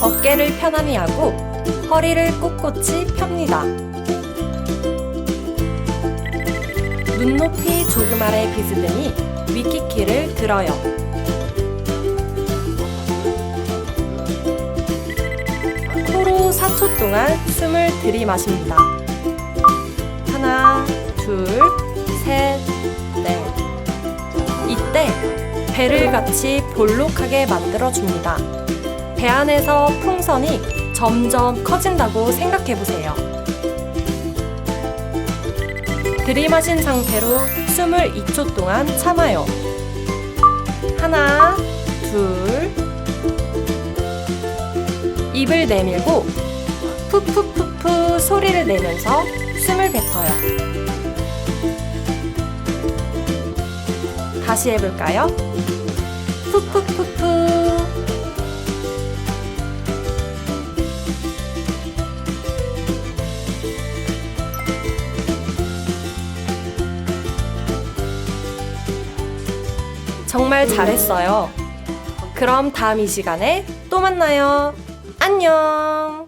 어깨를 편안히 하고 허리를 꼿꼿이 펴니다. 눈높이 조금 아래 비스듬히 위키키를 들어요. 코로 4초 동안 숨을 들이마십니다. 하나, 둘, 셋, 넷. 이때 배를 같이 볼록하게 만들어줍니다. 배 안에서 풍선이 점점 커진다고 생각해 보세요. 들이마신 상태로 숨을 2초 동안 참아요. 하나, 둘. 입을 내밀고 푸푸푸푸 소리를 내면서 숨을 뱉어요. 다시 해볼까요? 푸푸푸푸. 정말 잘했어요. 그럼 다음 이 시간에 또 만나요. 안녕.